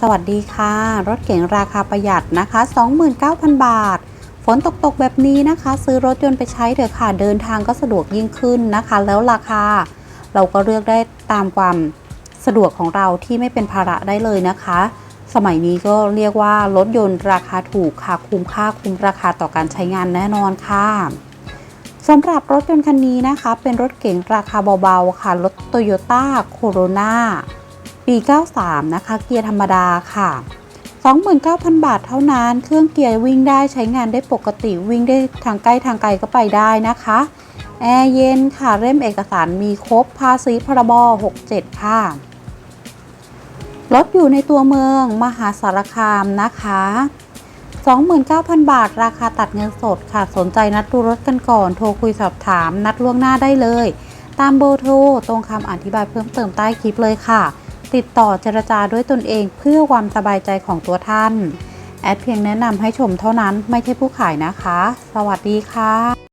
สวัสดีค่ะ รถเก๋งราคาประหยัดนะคะ 29,000 บาท ฝนตกตกแบบนี้นะคะ ซื้อรถยนต์ไปใช้เถอะค่ะ เดินทางก็สะดวกยิ่งขึ้นนะคะ แล้วราคาเราก็เลือกได้ตามความสะดวกของเราที่ไม่เป็นภาระได้เลยนะคะ สมัยนี้ก็เรียกว่ารถยนต์ราคาถูกค่ะ คุ้มค่าคุ้มราคาต่อการใช้งานแน่นอนค่ะสำหรับรถยนต์คันนี้นะคะ เป็นรถเก๋งราคาเบาๆค่ะ รถโต ปี 93 นะคะ เกียร์ธรรมดาค่ะ 29,000 บาทเท่านั้น เครื่องเกียร์วิ่งได้ใช้งานได้ปกติวิ่งได้ทางใกล้ทางไกลก็ไปได้นะคะ แอร์เย็นค่ะ เล่มเอกสารมีครบ ภาษีพรบ 67 ค่ะ รถอยู่ในตัวเมืองมหาสารคามนะคะ 29,000 บาท ราคาตัดเงินสดค่ะ สนใจนัดดูรถกันก่อน โทรคุยสอบถาม นัดล่วงหน้าได้เลย ตามเบอร์โทร ตรงคำอธิบายเพิ่มเติมใต้คลิปเลยค่ะ ติดต่อเจรจาด้วยตนเองเพื่อความสบายใจของตัวท่าน แอดเพียงแนะนำให้ชมเท่านั้นไม่ใช่ผู้ขายนะคะ สวัสดีค่ะ